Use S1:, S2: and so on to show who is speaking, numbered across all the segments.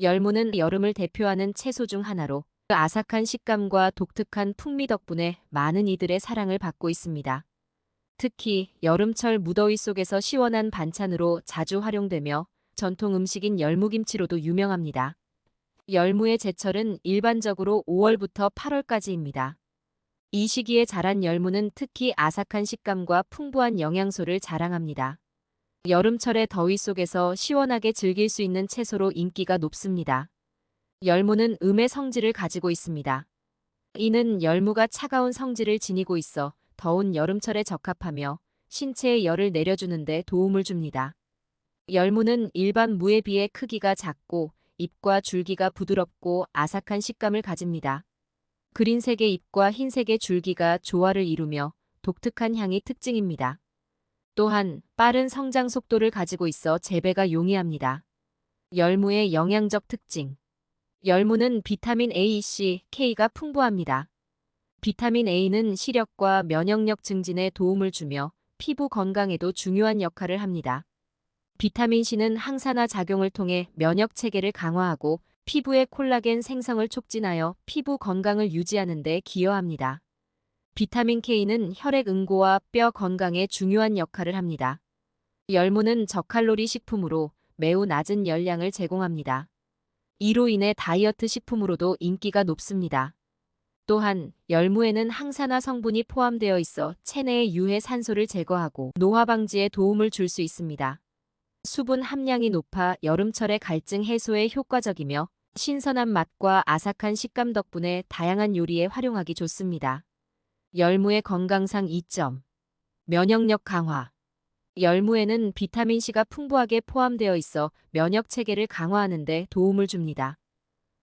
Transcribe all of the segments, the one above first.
S1: 열무는 여름을 대표하는 채소 중 하나로 그 아삭한 식감과 독특한 풍미 덕분에 많은 이들의 사랑을 받고 있습니다. 특히 여름철 무더위 속에서 시원한 반찬으로 자주 활용되며 전통 음식인 열무김치로도 유명합니다. 열무의 제철은 일반적으로 5월부터 8월까지입니다. 이 시기에 자란 열무는 특히 아삭한 식감과 풍부한 영양소를 자랑합니다. 여름철의 더위 속에서 시원하게 즐길 수 있는 채소로 인기가 높습니다. 열무는 음의 성질을 가지고 있습니다. 이는 열무가 차가운 성질을 지니고 있어 더운 여름철에 적합하며 신체의 열을 내려주는 데 도움을 줍니다. 열무는 일반 무에 비해 크기가 작고 잎과 줄기가 부드럽고 아삭한 식감을 가집니다. 그린색의 잎과 흰색의 줄기가 조화를 이루며 독특한 향이 특징입니다. 또한 빠른 성장 속도를 가지고 있어 재배가 용이합니다. 열무의 영양적 특징. 열무는 비타민 A, C, K가 풍부합니다. 비타민 A는 시력과 면역력 증진에 도움을 주며 피부 건강에도 중요한 역할을 합니다. 비타민 C는 항산화 작용을 통해 면역 체계를 강화하고 피부의 콜라겐 생성을 촉진하여 피부 건강을 유지하는 데 기여합니다. 비타민 K는 혈액 응고와 뼈 건강에 중요한 역할을 합니다. 열무는 저칼로리 식품으로 매우 낮은 열량을 제공합니다. 이로 인해 다이어트 식품으로도 인기가 높습니다. 또한 열무에는 항산화 성분이 포함되어 있어 체내의 유해 산소를 제거하고 노화 방지에 도움을 줄 수 있습니다. 수분 함량이 높아 여름철의 갈증 해소에 효과적이며 신선한 맛과 아삭한 식감 덕분에 다양한 요리에 활용하기 좋습니다. 열무의 건강상 2점. 면역력 강화. 열무에는 비타민C가 풍부하게 포함되어 있어 면역 체계를 강화하는 데 도움을 줍니다.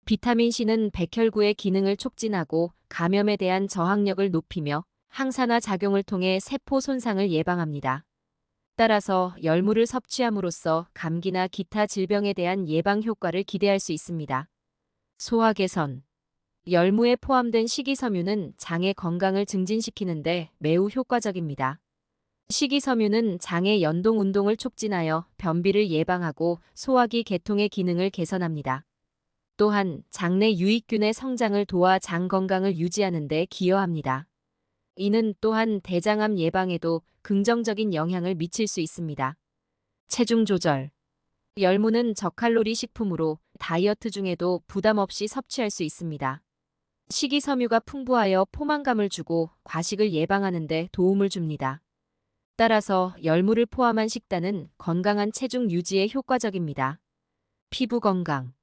S1: 비타민C는 백혈구의 기능을 촉진하고 감염에 대한 저항력을 높이며 항산화 작용을 통해 세포 손상을 예방합니다. 따라서 열무를 섭취함으로써 감기나 기타 질병에 대한 예방 효과를 기대할 수 있습니다. 소화 개선. 열무에 포함된 식이섬유는 장의 건강을 증진시키는데 매우 효과적입니다. 식이섬유는 장의 연동 운동을 촉진하여 변비를 예방하고 소화기 계통의 기능을 개선합니다. 또한 장내 유익균의 성장을 도와 장 건강을 유지하는 데 기여합니다. 이는 또한 대장암 예방에도 긍정적인 영향을 미칠 수 있습니다. 체중 조절. 열무는 저칼로리 식품으로 다이어트 중에도 부담 없이 섭취할 수 있습니다. 식이섬유가 풍부하여 포만감을 주고 과식을 예방하는 데 도움을 줍니다. 따라서 열무를 포함한 식단은 건강한 체중 유지에 효과적입니다. 피부 건강.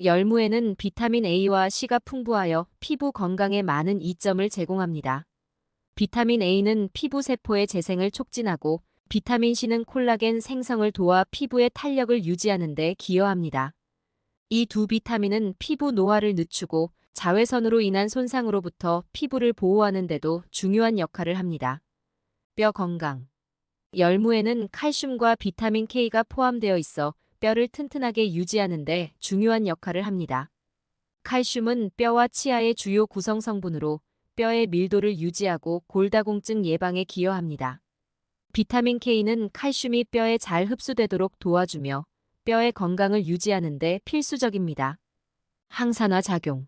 S1: 열무에는 비타민 A와 C가 풍부하여 피부 건강에 많은 이점을 제공합니다. 비타민 A는 피부 세포의 재생을 촉진하고 비타민 C는 콜라겐 생성을 도와 피부의 탄력을 유지하는 데 기여합니다. 이 두 비타민은 피부 노화를 늦추고 자외선으로 인한 손상으로부터 피부를 보호하는 데도 중요한 역할을 합니다. 뼈 건강. 열무에는 칼슘과 비타민 K가 포함되어 있어 뼈를 튼튼하게 유지하는 데 중요한 역할을 합니다. 칼슘은 뼈와 치아의 주요 구성 성분으로 뼈의 밀도를 유지하고 골다공증 예방에 기여합니다. 비타민 K는 칼슘이 뼈에 잘 흡수되도록 도와주며 뼈의 건강을 유지하는 데 필수적입니다. 항산화 작용.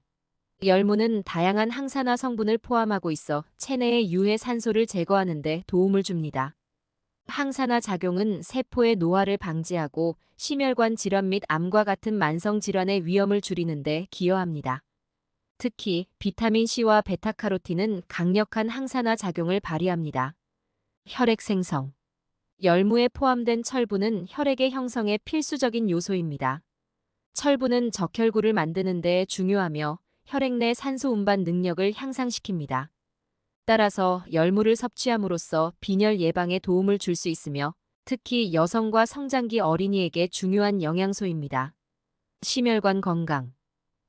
S1: 열무는 다양한 항산화 성분을 포함하고 있어 체내의 유해 산소를 제거하는 데 도움을 줍니다. 항산화 작용은 세포의 노화를 방지하고 심혈관 질환 및 암과 같은 만성 질환의 위험을 줄이는 데 기여합니다. 특히 비타민C와 베타카로틴은 강력한 항산화 작용을 발휘합니다. 혈액 생성. 열무에 포함된 철분은 혈액의 형성에 필수적인 요소입니다. 철분은 적혈구를 만드는 데 중요하며 혈액 내 산소 운반 능력을 향상시킵니다. 따라서 열무를 섭취함으로써 빈혈 예방에 도움을 줄 수 있으며 특히 여성과 성장기 어린이에게 중요한 영양소입니다. 심혈관 건강.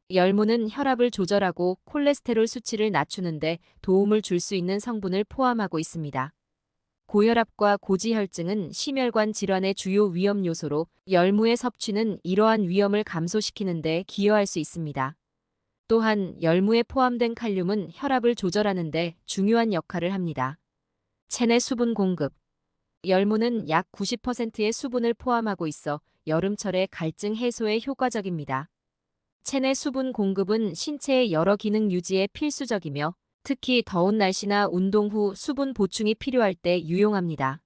S1: 열무는 혈압을 조절하고 콜레스테롤 수치를 낮추는데 도움을 줄 수 있는 성분을 포함하고 있습니다. 고혈압과 고지혈증은 심혈관 질환의 주요 위험 요소로 열무의 섭취는 이러한 위험을 감소시키는 데 기여할 수 있습니다. 또한 열무에 포함된 칼륨은 혈압을 조절하는 데 중요한 역할을 합니다. 체내 수분 공급. 열무는 약 90%의 수분을 포함하고 있어 여름철의 갈증 해소에 효과적입니다. 체내 수분 공급은 신체의 여러 기능 유지에 필수적이며 특히 더운 날씨나 운동 후 수분 보충이 필요할 때 유용합니다.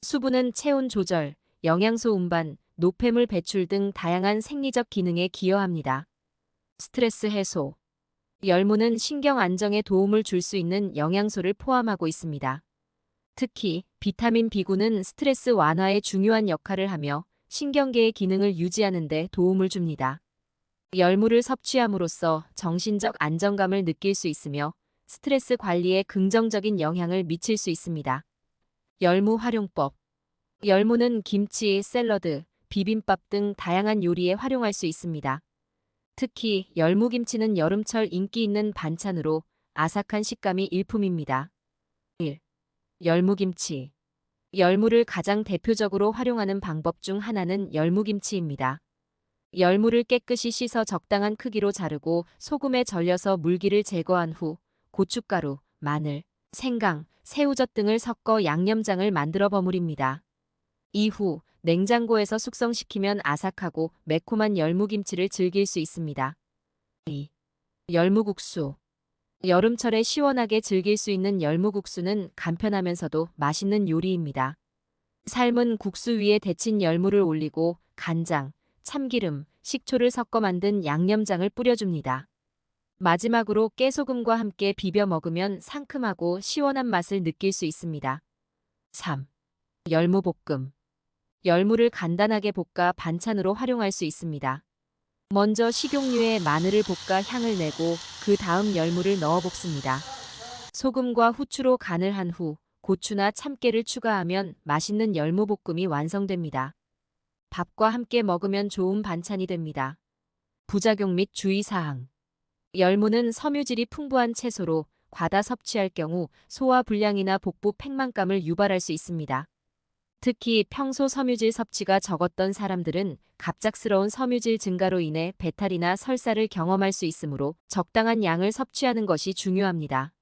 S1: 수분은 체온 조절, 영양소 운반, 노폐물 배출 등 다양한 생리적 기능에 기여합니다. 스트레스 해소. 열무는 신경 안정에 도움을 줄 수 있는 영양소를 포함하고 있습니다. 특히 비타민 B9는 스트레스 완화에 중요한 역할을 하며 신경계의 기능을 유지하는 데 도움을 줍니다. 열무를 섭취함으로써 정신적 안정감을 느낄 수 있으며 스트레스 관리에 긍정적인 영향을 미칠 수 있습니다. 열무 활용법. 열무는 김치, 샐러드, 비빔밥 등 다양한 요리에 활용할 수 있습니다. 특히 열무김치는 여름철 인기 있는 반찬으로 아삭한 식감이 일품입니다. 1. 열무김치. 열무를 가장 대표적으로 활용하는 방법 중 하나는 열무김치입니다. 열무를 깨끗이 씻어 적당한 크기로 자르고 소금에 절여서 물기를 제거한 후 고춧가루, 마늘, 생강, 새우젓 등을 섞어 양념장을 만들어 버무립니다. 이후 냉장고에서 숙성시키면 아삭하고 매콤한 열무김치를 즐길 수 있습니다. 2. 열무국수. 여름철에 시원하게 즐길 수 있는 열무국수는 간편하면서도 맛있는 요리입니다. 삶은 국수 위에 데친 열무를 올리고 간장, 참기름, 식초를 섞어 만든 양념장을 뿌려줍니다. 마지막으로 깨소금과 함께 비벼 먹으면 상큼하고 시원한 맛을 느낄 수 있습니다. 3. 열무볶음. 열무를 간단하게 볶아 반찬으로 활용할 수 있습니다. 먼저 식용유에 마늘을 볶아 향을 내고 그 다음 열무를 넣어 볶습니다. 소금과 후추로 간을 한 후 고추나 참깨를 추가하면 맛있는 열무볶음이 완성됩니다. 밥과 함께 먹으면 좋은 반찬이 됩니다. 부작용 및 주의사항. 열무는 섬유질이 풍부한 채소로 과다 섭취할 경우 소화 불량이나 복부 팽만감을 유발할 수 있습니다. 특히 평소 섬유질 섭취가 적었던 사람들은 갑작스러운 섬유질 증가로 인해 배탈이나 설사를 경험할 수 있으므로 적당한 양을 섭취하는 것이 중요합니다.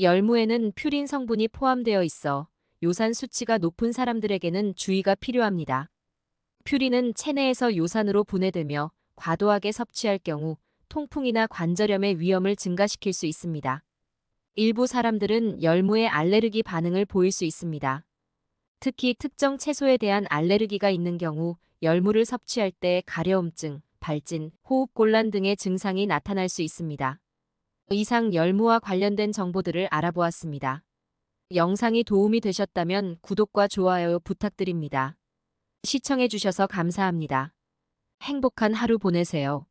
S1: 열무에는 퓨린 성분이 포함되어 있어 요산 수치가 높은 사람들에게는 주의가 필요합니다. 퓨린은 체내에서 요산으로 분해되며 과도하게 섭취할 경우 통풍이나 관절염의 위험을 증가시킬 수 있습니다. 일부 사람들은 열무에 알레르기 반응을 보일 수 있습니다. 특히 특정 채소에 대한 알레르기가 있는 경우 열무를 섭취할 때 가려움증, 발진, 호흡곤란 등의 증상이 나타날 수 있습니다. 이상 열무와 관련된 정보들을 알아보았습니다. 영상이 도움이 되셨다면 구독과 좋아요 부탁드립니다. 시청해주셔서 감사합니다. 행복한 하루 보내세요.